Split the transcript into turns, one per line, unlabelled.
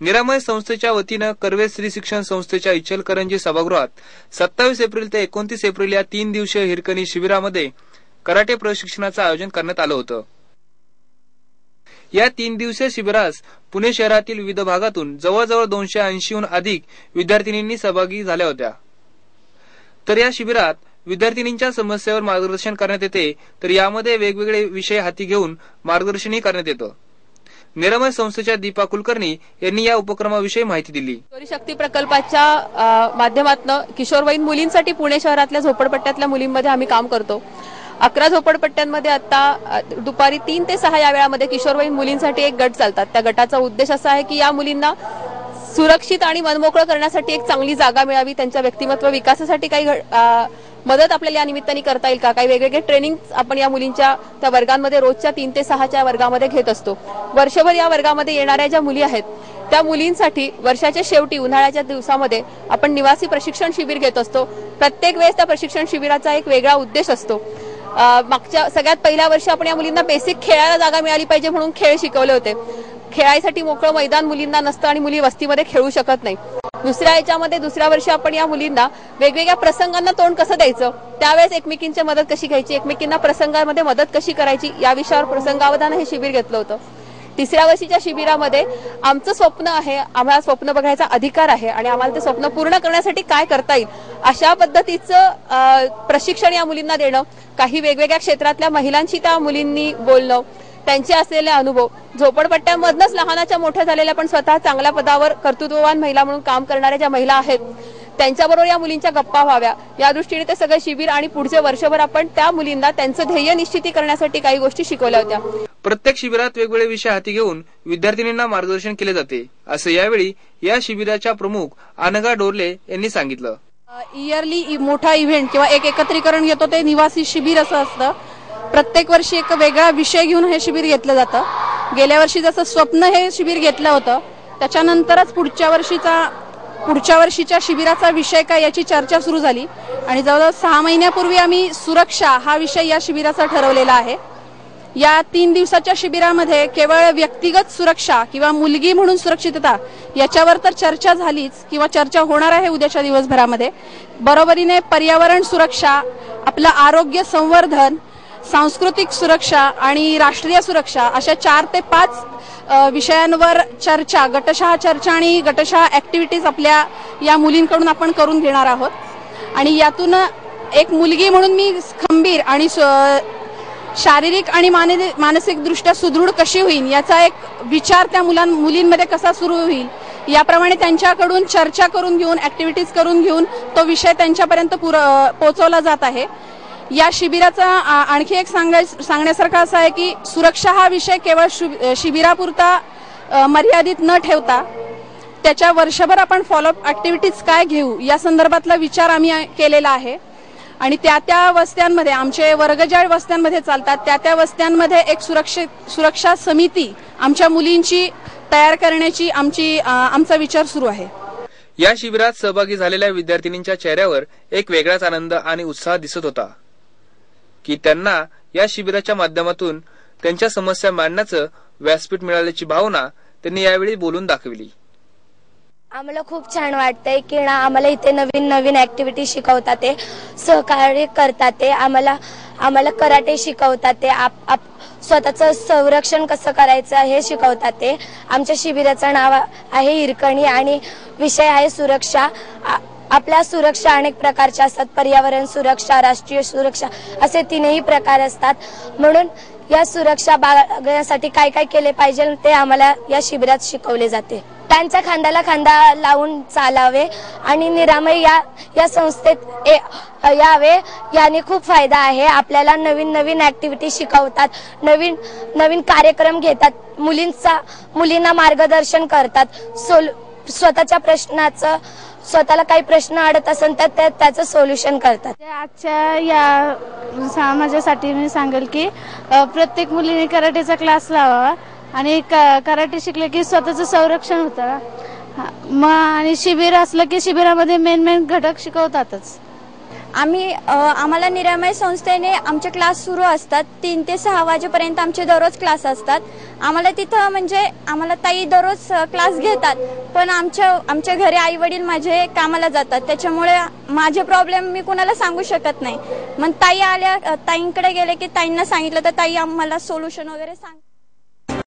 निरामय संस्थेच्या वतीनं कर्वे स्त्री शिक्षण संस्थेच्या इचलकरंजी सभागृहात सत्तावीस एप्रिल ते एकोणतीस एप्रिल या तीन दिवसीय हिरकणी शिबिरामध्ये कराटे प्रशिक्षणाचं आयोजन करण्यात आलं होतं. या तीन दिवसीय शिबिरास पुणे शहरातील विविध भागातून जवळजवळ दोनशे ऐंशीहून अधिक विद्यार्थिनींनी सहभागी झाल्या होत्या. तर या शिबिरात विद्यार्थिनींच्या समस्येवर मार्गदर्शन करण्यात येते तर यामध्ये वेगवेगळे विषय हाती घेऊन मार्गदर्शनही करण्यात येतं. निरामय संस्थेच्या दीपा कुलकर्णी यांनी या उपक्रमाविषयी माहिती दिली.
शक्ती प्रकल्पाच्या माध्यमातून किशोरवयीन मुलींसाठी पुणे शहरातल्या झोपडपट्ट्यातल्या मुलींमध्ये आम्ही काम करतो. अकरा झोपडपट्ट्यांमध्ये आता दुपारी तीन ते सहा या वेळामध्ये किशोरवयीन मुलींसाठी एक गट चालतात. त्या गटाचा उद्देश असा आहे की या मुलींना सुरक्षित आणि मनमोकळं करण्यासाठी एक चांगली जागा मिळावी त्यांच्या व्यक्तिमत्व विकासासाठी काही मदत आपल्याला या निमित्ताने करता येईल का? काही वेगवेगळे ट्रेनिंग आपण या मुलींच्या त्या वर्गांमध्ये रोजच्या तीन ते सहाच्या वर्गामध्ये घेत असतो. वर्षभर या वर्गामध्ये येणाऱ्या ज्या मुली आहेत त्या मुलींसाठी वर्षाच्या शेवटी उन्हाळ्याच्या दिवसामध्ये आपण निवासी प्रशिक्षण शिबिर घेत असतो. प्रत्येक वेळेस त्या प्रशिक्षण शिबिराचा एक वेगळा उद्देश असतो. मागच्या सगळ्यात पहिल्या वर्षी आपण या मुलींना बेसिक खेळायला जागा मिळाली पाहिजे म्हणून खेळ शिकवले होते. खेळायसाठी मोकळं मैदान मुलींना नसतं आणि मुली वस्तीमध्ये खेळू शकत नाही. दुसऱ्या याच्यामध्ये दुसऱ्या वर्षी आपण या मुलींना वेगवेगळ्या प्रसंगांना तोंड कसं द्यायचं? त्यावेळेस एकमेकींची मदत कशी घ्यायची? एकमेकींना प्रसंगामध्ये मदत कशी करायची? या विषयावर प्रसंगावधान हे शिबिर घेतलं होतं. तिसऱ्या वर्षीच्या शिबिरामध्ये आमचं स्वप्न आहे आम्हाला स्वप्न बघायचा अधिकार आहे आणि आम्हाला ते स्वप्न पूर्ण करण्यासाठी काय करता येईल अशा पद्धतीचं प्रशिक्षण या मुलींना देणं काही वेगवेगळ्या क्षेत्रातल्या महिलांशी त्या मुलींनी बोलणं त्यांचे असलेले अनुभव. झोपडपट्ट्यांमधनच लहानाच्या मोठ्या झालेल्या पण स्वतः चांगल्या पदावर कर्तृत्ववान महिला म्हणून काम करणाऱ्या ज्या महिला आहेत त्यांच्याबरोबर या मुलींच्या गप्पा व्हाव्या. या दृष्टीने ते सगळं शिबिर आणि पुढचे वर्षभर आपण त्या मुलींना त्यांचं ध्येय निश्चिती करण्यासाठी काही गोष्टी शिकवल्या होत्या.
प्रत्येक शिबिरात वेगवेगळे विषय हाती घेऊन विद्यार्थिनींना मार्गदर्शन केले जाते. असं यावेळी या शिबिराच्या प्रमुख अनघा डोरले यांनी सांगितलं.
इयरली मोठा इव्हेंट किंवा एक एकत्रीकरण घेतो ते निवासी शिबिर असं असतं. प्रत्येक वर्षी एक वेगळा विषय घेऊन हे शिबिर घेतलं जातं. गेल्या वर्षी जसं स्वप्न हे शिबिर घेतलं होतं त्याच्यानंतरच पुढच्या वर्षीचा पुढच्या वर्षीच्या शिबिराचा विषय काय याची चर्चा सुरू झाली. आणि जवळजवळ सहा महिन्यापूर्वी आम्ही सुरक्षा हा विषय या शिबिराचा ठरवलेला आहे. या तीन दिवसाच्या शिबिरामध्ये केवळ व्यक्तिगत सुरक्षा किंवा मुलगी म्हणून सुरक्षितता याच्यावर तर चर्चा झालीच किंवा चर्चा होणार आहे उद्याच्या दिवसभरामध्ये. बरोबरीने पर्यावरण सुरक्षा आपलं आरोग्य संवर्धन सांस्कृतिक सुरक्षा आणि राष्ट्रीय सुरक्षा अशा चार ते पाच विषयांवर चर्चा गटशहा चर्चा आणि गटशहा ऍक्टिव्हिटीज आपल्या या मुलींकडून आपण करून घेणार आहोत. आणि यातून एक मुलगी म्हणून मी खंबीर आणि शारीरिक आणि मानसिकदृष्ट्या सुदृढ कशी होईल याचा एक विचार त्या मुलां मुलींमध्ये कसा सुरू होईल याप्रमाणे त्यांच्याकडून चर्चा करून घेऊन ऍक्टिव्हिटीज करून घेऊन तो विषय त्यांच्यापर्यंत पुर पोचवला जात आहे. या शिबिराचा आणखी एक सांगाय सांगण्यासारखं असं आहे की सुरक्षा हा विषय केवळ शिबिरापुरता मर्यादित न ठेवता त्याच्या वर्षभर आपण फॉलोअप ऍक्टिव्हिटीज काय घेऊ या संदर्भातला विचार आम्ही केलेला आहे. आणि त्या त्या वस्त्यांमध्ये आमचे वर्ग ज्या वस्त्यांमध्ये चालतात त्या त्या वस्त्यांमध्ये एक सुरक्षित सुरक्षा समिती आमच्या मुलींची तयार करण्याची आमची आमचा विचार सुरू आहे.
या शिबिरात सहभागी झालेल्या विद्यार्थिनींच्या चेहऱ्यावर एक वेगळाच आनंद आणि उत्साह दिसत होता. की त्यांना या शिबिराच्या माध्यमातून त्यांच्या समस्या मांडण्याचं व्यासपीठ मिळाल्याची भावना त्यांनी यावेळी बोलून दाखविली.
आम्हाला खूप छान वाटतंय की ना आम्हाला इथे नवीन नवीन ऍक्टिव्हिटी शिकवतात ते सहकार्य करतात ते आम्हाला आम्हाला कराटे शिकवतात ते आप आप स्वतःचं संरक्षण कसं करायचं हे शिकवतात ते. आमच्या शिबिराचं नाव आहे हिरकणी आणि विषय आहे सुरक्षा. आपल्या सुरक्षा अनेक प्रकारच्या असतात. पर्यावरण सुरक्षा राष्ट्रीय सुरक्षा असे तीनही प्रकार असतात. म्हणून या सुरक्षा बाळगण्यासाठी काय काय केले पाहिजे ते आम्हाला या शिबिरात शिकवले जाते. त्यांच्या खांद्याला खांदा लावून चालावे आणि निरामय या या संस्थेत ए- यावे. याने खूप फायदा आहे. आपल्याला नवीन नवीन ऍक्टिव्हिटी शिकवतात. नवीन नवीन कार्यक्रम घेतात. मुलींचा मुलींना मार्गदर्शन करतात. सोल स्वतःच्या प्रश्नाचं स्वतःला काही प्रश्न अडत असेल तर त्या- त्याचं सोल्युशन करतात.
आजच्या या समाजासाठी मी सांगेल की प्रत्येक मुलीने कराटेचा क्लास लावावा आणि क- कराटे शिकले की स्वतःचं संरक्षण होतं. मग आणि शिबिर असलं की शिबिरामध्ये मेन मेन घटक शिकवतातच.
आम्ही आम्हाला निरामय संस्थेने आमचे क्लास सुरू असतात. तीन ते सहा वाजेपर्यंत आमचे दररोज क्लास असतात. आम्हाला तिथं म्हणजे आम्हाला ताई दररोज क्लास घेतात. पण आमच्या आमच्या घरी आई वडील माझे कामाला जातात. त्याच्यामुळे माझे प्रॉब्लेम मी कुणाला सांगू शकत नाही. मग ताई आल्या ताईंकडे गेले की ताईंना सांगितलं तर ताई आम्हाला सोल्युशन वगैरे सांग.